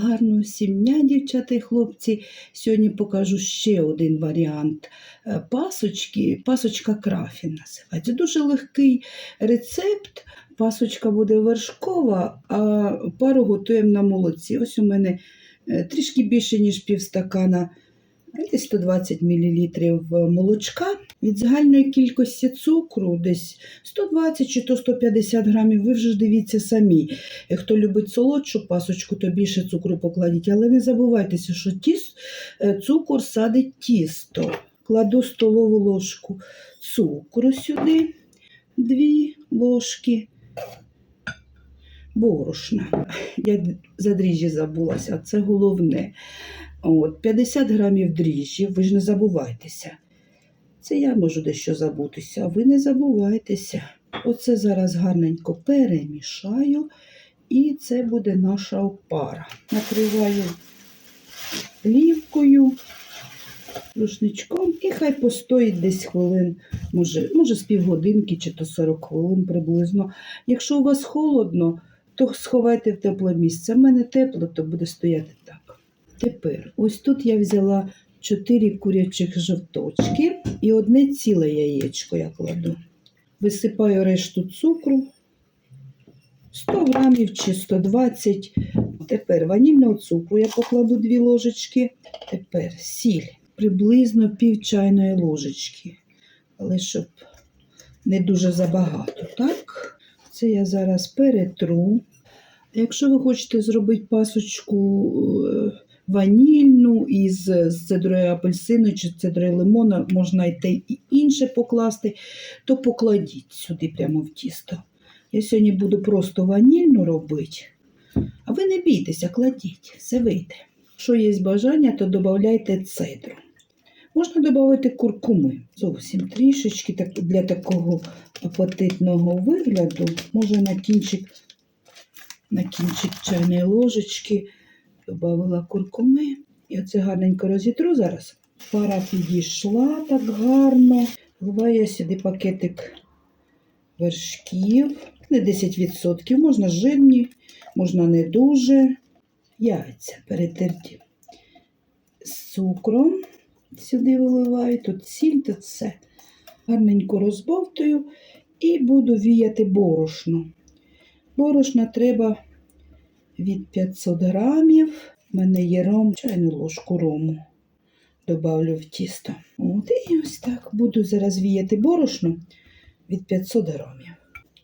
Гарного сім'я, дівчата і хлопці. Сьогодні покажу ще один варіант е, пасочки. Пасочка крафін називається. Дуже легкий рецепт. Пасочка буде вершкова, а пару готуємо на молоці. Ось у мене е, трішки більше, ніж півстакана, десь 120 мл молочка. Від загальної кількості цукру, десь 120 чи то 150 грамів, ви вже дивіться самі. Е, Хто любить солодшу пасочку, то більше цукру покладіть. Але не забувайтеся, що тіс, е, цукор садить тісто. Кладу столову ложку цукру сюди, дві ложки борошна. Я за дріжджі забулася, це головне. От, 50 грамів дріжджі, ви ж не забувайтеся. Це я можу дещо забутися, а ви не забувайтеся. Оце зараз гарненько перемішаю, і це буде наша опара. Накриваю плівкою, рушничком, і хай постоїть десь хвилин, може, може з півгодинки чи то 40 хвилин приблизно. Якщо у вас холодно, то сховайте в тепле місце. У мене тепло, то буде стояти так. Тепер, ось тут я взяла 4 курячих жовточки і одне ціле яєчко я кладу. Висипаю решту цукру. 100 грамів чи 120. Тепер ванільного цукру я покладу 2 ложечки. Тепер сіль приблизно пів чайної ложечки. Але щоб не дуже забагато, так? Це я зараз перетру. Якщо ви хочете зробити пасочку е, ванільну із цедрою апельсину чи цедрою лимона, можна те і інше покласти, то покладіть сюди прямо в тісто. Я сьогодні буду просто ванільну робити. А ви не бійтеся, кладіть, все вийде. Якщо є бажання, то додавайте цедру. Можна додати куркуми. Зовсім трішечки так, для такого апетитного вигляду. Може на кінчик, на кінчик чайної ложечки додала куркуми. І оце гарненько розітру зараз. Пара підійшла так гарно. Вливаю сюди пакетик вершків. Не 10%, можна жирні, можна не дуже. Яйця перетерті з цукром. Сюди виливаю, тут сіль, тут все. Гарненько розбовтую і буду віяти борошно. Борошна треба від 500 грамів. У мене є ром, чайну ложку рому. Добавлю в тісто. От, і ось так буду зараз віяти борошно від 500 грамів.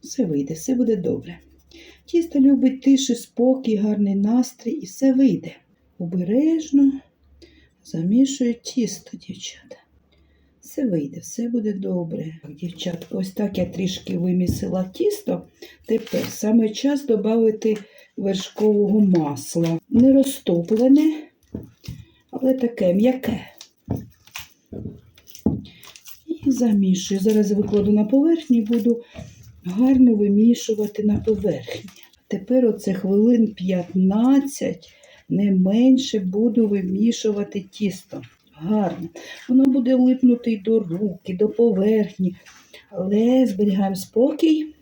Все вийде, все буде добре. Тісто любить тиші, спокій, гарний настрій і все вийде. Обережно замішую тісто, дівчата. Все вийде, все буде добре. Так, Дівчата, ось так я трішки вимісила тісто. Тепер саме час додати вершкового масла. Не розтоплене, але таке м'яке. І замішую. Зараз викладу на поверхню і буду гарно вимішувати на поверхні. Тепер оце хвилин 15, не менше буду вимішувати тісто. Гарно. Воно буде липнути й до рук, і до поверхні. Але зберігаємо спокій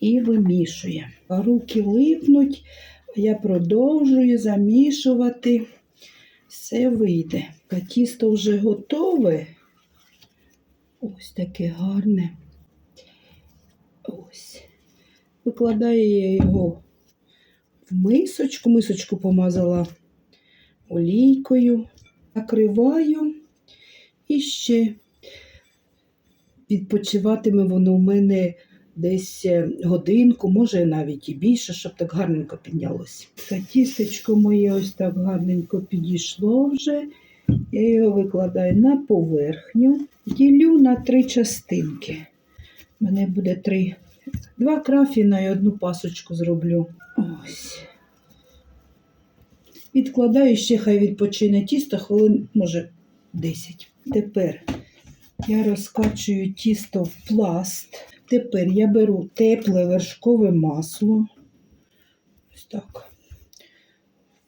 і вимішуємо. А руки липнуть, я продовжую замішувати. Все вийде. Тісто вже готове. Ось таке гарне. Ось. Викладаю я його в мисочку. Мисочку помазала олійкою, накриваю і ще відпочиватиме воно у мене десь е, годинку, може навіть і більше, щоб так гарненько піднялося. Та тістечко моє ось так гарненько підійшло вже. Я його викладаю на поверхню, ділю на три частинки. У мене буде три, два крафіна і одну пасочку зроблю. Ось. Відкладаю ще, хай відпочине тісто, хвилин, може, 10. Тепер я розкачую тісто в пласт. Тепер я беру тепле вершкове масло. Ось так.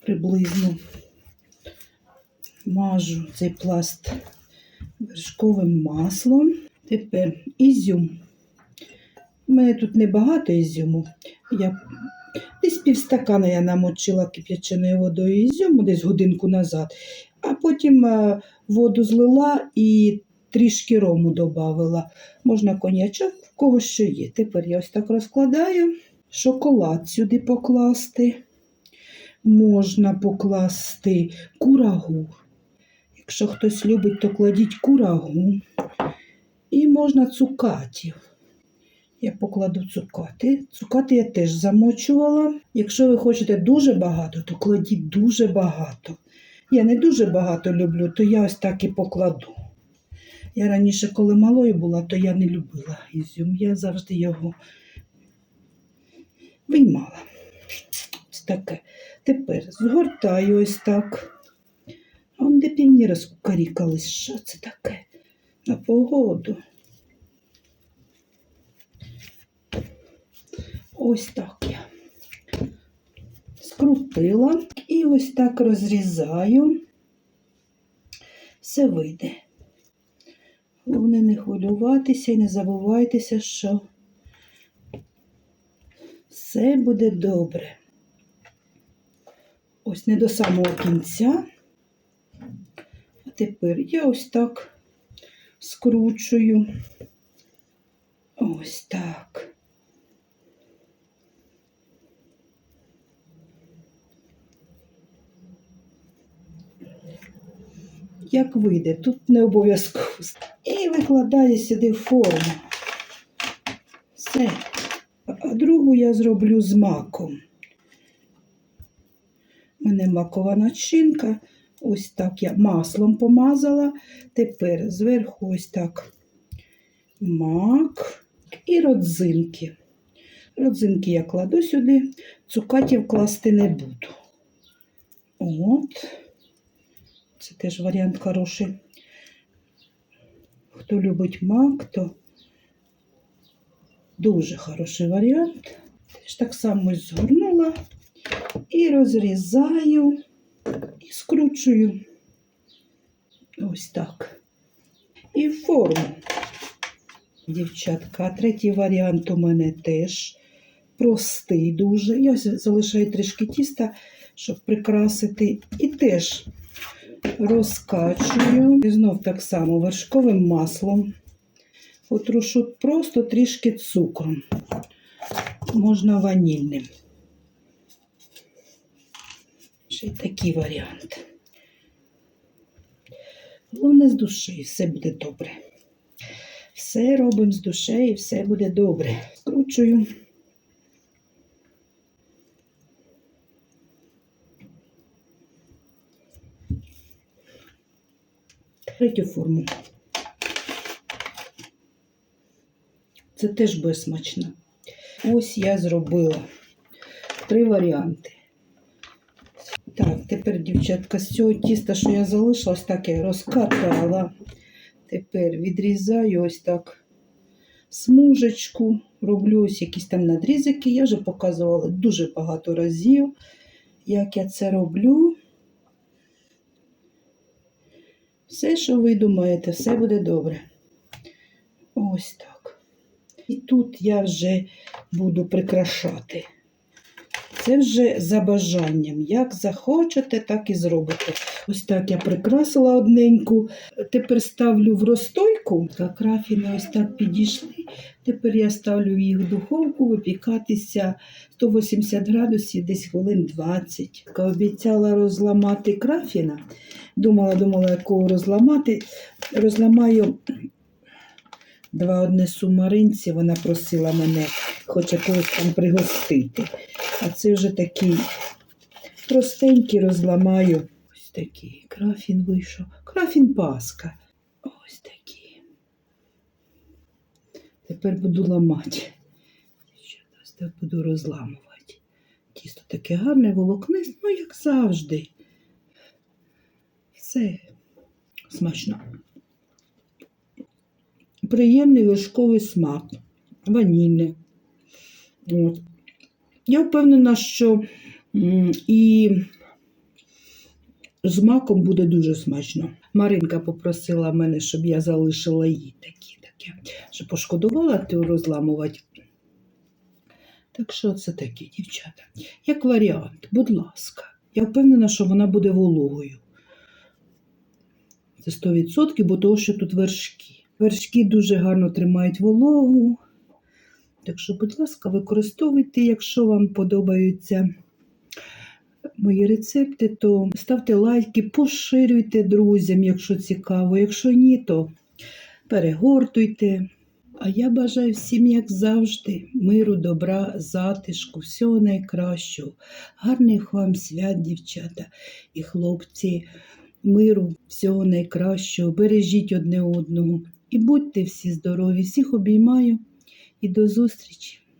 Приблизно мажу цей пласт вершковим маслом. Тепер ізюм. У мене тут небагато ізюму. Я десь півстакана я намочила кип'яченою водою ізюму, десь годинку назад, а потім е, воду злила і трішки рому додавила. Можна конячок, в кого що є. Тепер я ось так розкладаю. Шоколад сюди покласти. Можна покласти курагу. Якщо хтось любить, то кладіть курагу. І можна цукатів. Я покладу цукати. Цукати я теж замочувала. Якщо ви хочете дуже багато, то кладіть дуже багато. Я не дуже багато люблю, то я ось так і покладу. Я раніше, коли малою була, то я не любила ізюм. Я завжди його виймала. Ось таке. Тепер згортаю ось так. А де півні розкукарікались. Що це таке? На погоду. Ось так я скрутила і ось так розрізаю. Все вийде. Головне не хвилюватися і не забувайтеся, що все буде добре. Ось не до самого кінця. А тепер я ось так скручую. Ось так. Як вийде, тут не обов'язково. І викладаю сюди в форму. Все. А другу я зроблю з маком. У мене макова начинка. Ось так я маслом помазала. Тепер зверху ось так мак і родзинки. Родзинки я кладу сюди, цукатів класти не буду. От. Це теж варіант хороший. Хто любить мак, то дуже хороший варіант. Теж так само згорнула і розрізаю і скручую. Ось так. І форму. Дівчатка, третій варіант у мене теж простий дуже. Я залишаю трішки тіста, щоб прикрасити. І теж розкачую. І знов так само вершковим маслом. Потрушу просто трішки цукром. Можна ванільним. Ще й такий варіант. Головне з душі, все буде добре. Все робимо з душею, все буде добре. Скручую. Третю форму. Це теж буде смачно. Ось я зробила три варіанти. Так, тепер, дівчатка, з цього тіста, що я залишила, ось так я розкатала. Тепер відрізаю ось так смужечку, роблю ось якісь там надрізики. Я вже показувала дуже багато разів, як я це роблю. Все, що ви думаєте, все буде добре. Ось так. І тут я вже буду прикрашати. Це вже за бажанням. Як захочете, так і зробите. Ось так я прикрасила одненьку. Тепер ставлю в розстойку. Так, ось так підійшли. Тепер я ставлю їх в духовку випікатися 180 градусів, десь хвилин 20. Така Обіцяла розламати крафіна. Думала, думала, якого розламати. Розламаю два однесу Маринці. Вона просила мене хоче когось там пригостити. А це вже такий простенький розламаю. Ось такий крафін вийшов. Крафін паска. Ось такий. Тепер буду ламати. Ще ось так буду розламувати. Тісто таке гарне, волокнисте, ну як завжди. Все смачно. Приємний вершковий смак, ванільний. От. Я впевнена, що і з маком буде дуже смачно. Маринка попросила мене, щоб я залишила їй такі таке, щоб пошкодувала ти розламувати. Так що це такі, дівчата? Як варіант, будь ласка. Я впевнена, що вона буде вологою. Це 100%, бо того, що тут вершки. Вершки дуже гарно тримають вологу. Так що, будь ласка, використовуйте, якщо вам подобаються мої рецепти, то ставте лайки, поширюйте друзям, якщо цікаво. Якщо ні, то перегортуйте. А я бажаю всім, як завжди, миру, добра, затишку, всього найкращого. Гарних вам свят, дівчата і хлопці, миру, всього найкращого. Бережіть одне одного і будьте всі здорові. Всіх обіймаю і до зустрічі!